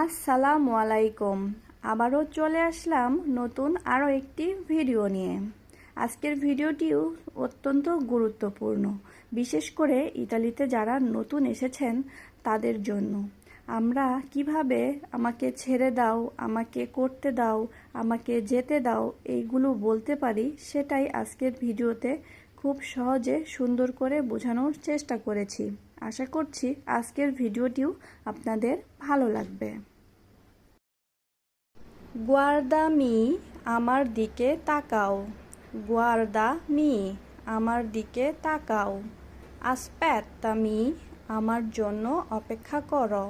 আসসালামু আলাইকুম আবারও চলে আসলাম নতুন আরও একটি ভিডিও নিয়ে। আজকের ভিডিওটিও অত্যন্ত গুরুত্বপূর্ণ, বিশেষ করে ইতালিতে যারা নতুন এসেছেন তাদের জন্য। আমরা কীভাবে আমাকে ছেড়ে দাও, আমাকে করতে দাও, আমাকে যেতে দাও, এইগুলো বলতে পারি সেটাই আজকের ভিডিওতে খুব সহজে সুন্দর করে বোঝানোর চেষ্টা করেছি। আশা করছি আজকের ভিডিওটিও আপনাদের ভালো লাগবে। গুয়ার্দা মি আমার দিকে তাকাও। গুয়ার্দা মি আমার দিকে তাকাও। আসপ্যাত্তা মি আমার জন্য অপেক্ষা করো।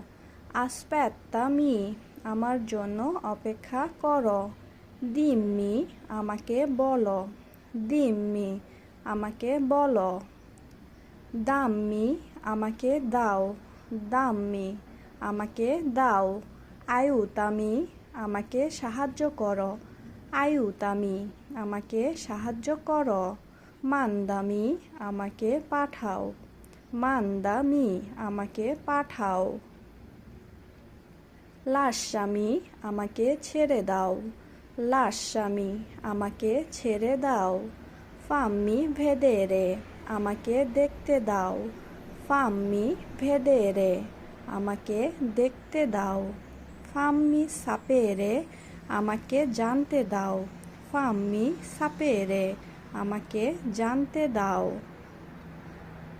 আসপ্যাত্তা মি আমার জন্য অপেক্ষা করো। দিম্মি, আমাকে বলো। দিম্মি, আমাকে বলো। দাম্মি আমাকে দাও। দাম্মি আমাকে দাও। আয়ুতামি, আমাকে সাহায্য করো। আয়ুতামি, আমাকে সাহায্য করো। মান্দামি, আমাকে পাঠাও। মান্দামি, আমাকে পাঠাও। লাস্বামী আমাকে ছেড়ে দাও। লাস্বামী আমাকে ছেড়ে দাও। ফাম্মি ভেদেরে আমাকে দেখতে দাও। ফাম্মি ভেদেরে আমাকে দেখতে দাও। ফাম্মি সাপেরে আমাকে জানতে দাও। ফাম্মি সাপেরে আমাকে জানতে দাও।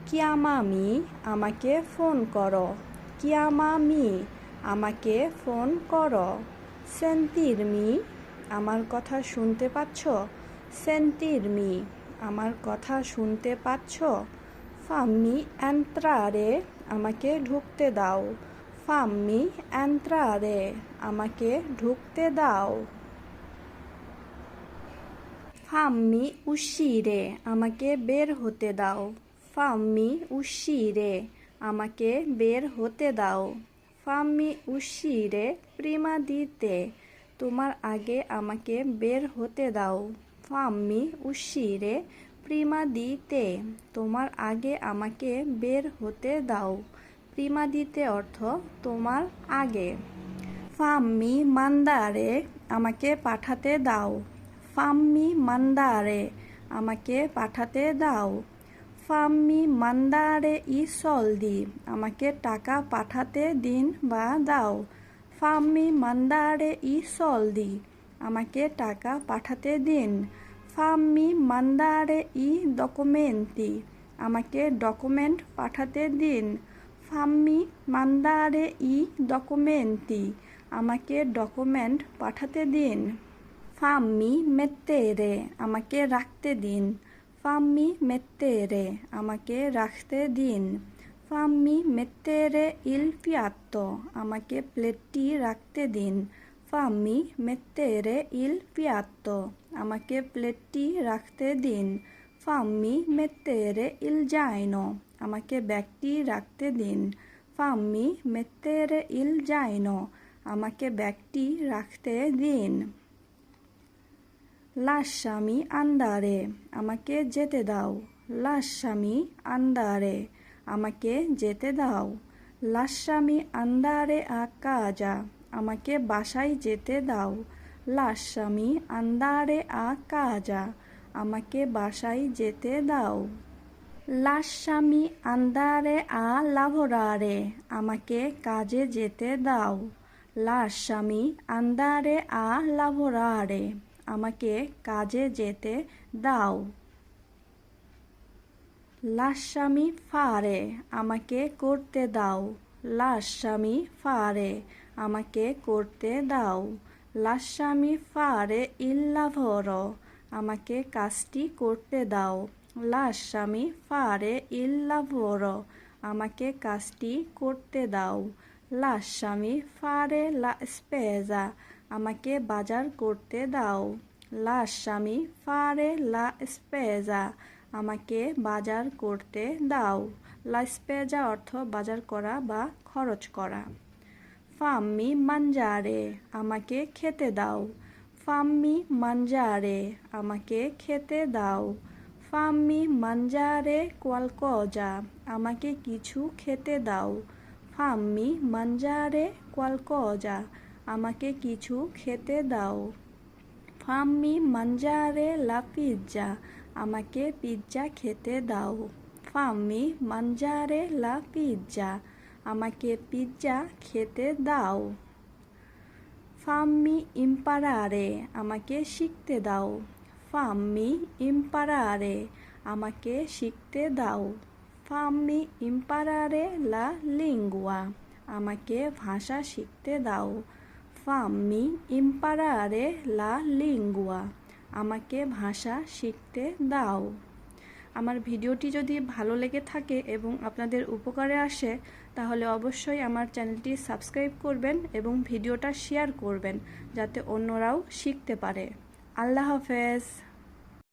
কিয়ামামি, আমাকে ফোন করো। কিয়ামামি, আমাকে ফোন করো। সেন্তিরমি, আমার কথা শুনতে পাচ্ছ? সেন্তিরমি। আমার কথা শুনতে পাচ্ছ? ফাম্মি অ্যান্ত্রারে, আমাকে ঢুকতে দাও। ফাম্মি অ্যান্ত্রারে, আমাকে ঢুকতে দাও। ফাম্মি উশিরে, আমাকে বের হতে দাও। ফাম্মি উশিরে, আমাকে বের হতে দাও। ফাম্মি উশিরে, প্রিমা দিতে, তোমার আগে আমাকে বের হতে দাও। ফাম্মি উশিরে প্রিমা দিতে, তোমার আগে আমাকে বের হতে দাও। প্রিমা দিতে অর্থ তোমার আগে। ফাম্মি মান্দারে আমাকে পাঠাতে দাও। ফাম্মি মান্দারে আমাকে পাঠাতে দাও। ফাম্মি মান্দারে ই সলদি আমাকে টাকা পাঠাতে দিন বা দাও। ফাম্মি মান্দারে ই সলদি আমাকে টাকা পাঠাতে দিন। ফাম্মি মান্দারে ই ডকুমেন্টি আমাকে ডকুমেন্ট পাঠাতে দিন। ফাম্মি মান্দারে ই ডকুমেন্টি আমাকে ডকুমেন্ট পাঠাতে দিন। ফাম্মি মেত্তেরে। আমাকে রাখতে দিন। ফাম্মি মেত্তেরে। আমাকে রাখতে দিন। ফাম্মি মেত্তেরে ইল পিয়াত্তো। আমাকে প্লেটটি রাখতে দিন। ফাম্মি মেত্তেরে ইল পিয়াত্তো আমাকে প্লেটটি রাখতে দিন ফাম্মি মেত্তেরে ইল জাইনো আমাকে ব্যাগটি রাখতে দিন ফাম্মি মেত্তেরে ইল জাইনো আমাকে ব্যাগটি রাখতে দিন লাস্বামী আন্দারে আমাকে যেতে দাও লাস্বামী আন্দারে আমাকে যেতে দাও লাস্বামী আন্দারে আকাজা আমাকে বাসায় যেতে দাও। লাস্বামী আন্দারে আ কাজা, আমাকে বাসায় যেতে দাও। লাস্বামী আন্দারে আ লাভরারে, আমাকে কাজে যেতে দাও। লাস্বামী আন্দারে আ লাভরারে, আমাকে কাজে যেতে দাও। লাস্বামী ফারে আমাকে করতে দাও। লাস্বামী ফারে আমাকে করতে দাও। লাস্বামী ফারে ইল্লাভর আমাকে কাজটি করতে দাও। লাস্বামী ফারে ইল্লাভর আমাকে কাজটি করতে দাও। লাস্বামী ফারে লা স্পেজা, আমাকে বাজার করতে দাও। লাস্বামী ফারে লা স্পেজা, আমাকে বাজার করতে দাও। লা স্পেজা অর্থ বাজার করা বা খরচ করা। ফাম্মি মাঞ্জারে আমাকে খেতে দাও। ফাম্মি মাঞ্জারে আমাকে খেতে দাও। ফাম্মি মাঞ্জারে কোয়ালকজা আমাকে কিছু খেতে দাও। ফাম্মি মাঞ্জারে কোয়ালকজা আমাকে কিছু খেতে দাও। ফাম্মি মাঞ্জারে লা পিৎজা আমাকে পিৎজা খেতে দাও। ফাম্মি মাঞ্জারে লা পিৎজা আমাকে পিৎজা খেতে দাও। ফাম্মি ইম্পারারে, আমাকে শিখতে দাও। ফাম্মি ইম্পারারে, আমাকে শিখতে দাও। ফাম্মি ইম্পারারে লা লিঙ্গুয়া, আমাকে ভাষা শিখতে দাও। ফাম্মি ইম্পারারে লা লিঙ্গুয়া, আমাকে ভাষা শিখতে দাও। আমার ভিডিওটি যদি ভালো লেগে থাকে এবং আপনাদের উপকারে আসে, তাহলে অবশ্যই আমার চ্যানেলটি সাবস্ক্রাইব করবেন এবং ভিডিওটা শেয়ার করবেন, যাতে অন্যরাও শিখতে পারে। আল্লাহ হাফেজ।